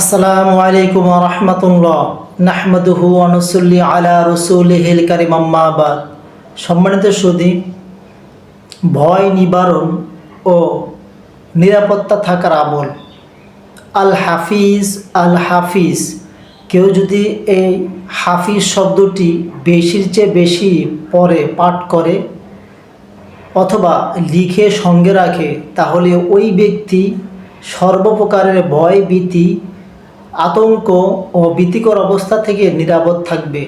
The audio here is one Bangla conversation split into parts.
আসসালামু আলাইকুম রহমতুল্লাহ। নাহমদুহু আনুসুল্লি আলা রসুলহিল কারিম আম্মাবাদ সম্মানিত সুদী ভয় নিবারণ ও নিরাপত্তা থাকার আমল। আল হাফিজ আল হাফিজ, কেউ যদি এই হাফিজ শব্দটি বেশির চেয়ে বেশি পরে পাঠ করে অথবা লিখে সঙ্গে রাখে, তাহলে ওই ব্যক্তি সর্বপ্রকারের ভয় ভীতি আতঙ্ক ও ভীতিকর অবস্থা থেকে নিরাপদ থাকবে।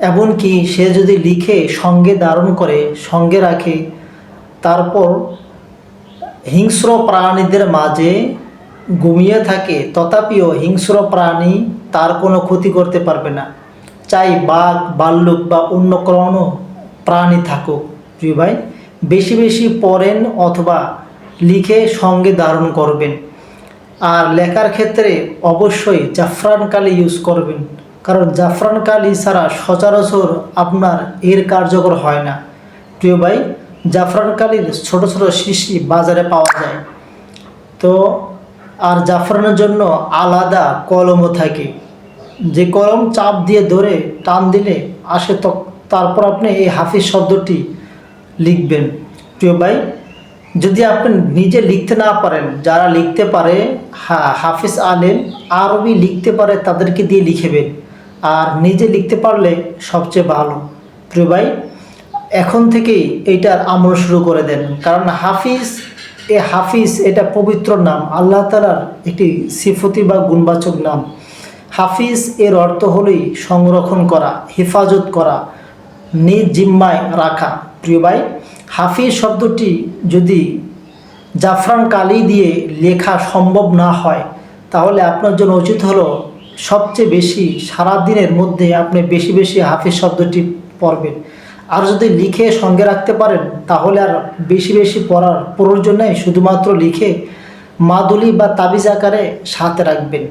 এমনকি সে যদি লিখে সঙ্গে ধারণ করে, সঙ্গে রাখে, তারপর হিংস্র প্রাণীদের মাঝে ঘুমিয়ে থাকে, তথাপিও হিংস্র প্রাণী তার কোনো ক্ষতি করতে পারবে না। চাই বাঘ, ভাল্লুক বা অন্য কোনো প্রাণী থাকুক। জি ভাই, বেশি বেশি পড়েন অথবা লিখে সঙ্গে ধারণ করবেন। আর লেখার ক্ষেত্রে অবশ্যই জাফরান কালি ইউজ করবেন। কারণ জাফরান কালি ছাড়া সচরাচর আপনার এর কার্যকর হয় না। প্রিয় ভাই, জাফরান কালির ছোট ছোট শিশি বাজারে পাওয়া যায়। তো, আর জাফরানের জন্য আলাদা কলমও থাকে। যে কলম চাপ দিয়ে ধরে টান দিলে আসে তো তারপর আপনি এই হাফিজ শব্দটি লিখবেন। প্রিয় ভাই যদি আপনি নিজে লিখতে না পারেন, যারা লিখতে পারে হাফিজ আলেম, আরবি লিখতে পারে, তাদেরকে দিয়ে লিখেবেন। আর নিজে লিখতে পারলে সবচেয়ে ভালো। প্রিয় ভাই, এখন থেকেই এইটার আমল শুরু করে দেন। কারণ হাফিজ, এ হাফিজ, এটা পবিত্র নাম। আল্লাহ তালার একটি সিফতি বা গুণবাচক নাম। হাফিজ এর অর্থ হলোই সংরক্ষণ করা, হেফাজত করা, নিজ জিম্মায় রাখা। প্রিয় ভাই হাফিজ শব্দটি যদি জাফরান কালি দিয়ে লেখা সম্ভব না হয়, তাহলে আপনার জন্য উচিত হলো সবচেয়ে বেশি সারা দিনের মধ্যে আপনি বেশি বেশি হাফিজ শব্দটি পড়বেন। আর যদি লিখে সঙ্গে রাখতে পারেন, তাহলে আর বেশি বেশি পড়ার প্রয়োজন নেই, শুধুমাত্র লিখে মাদুলি বা তাবিজ আকারে সাথে রাখবেন।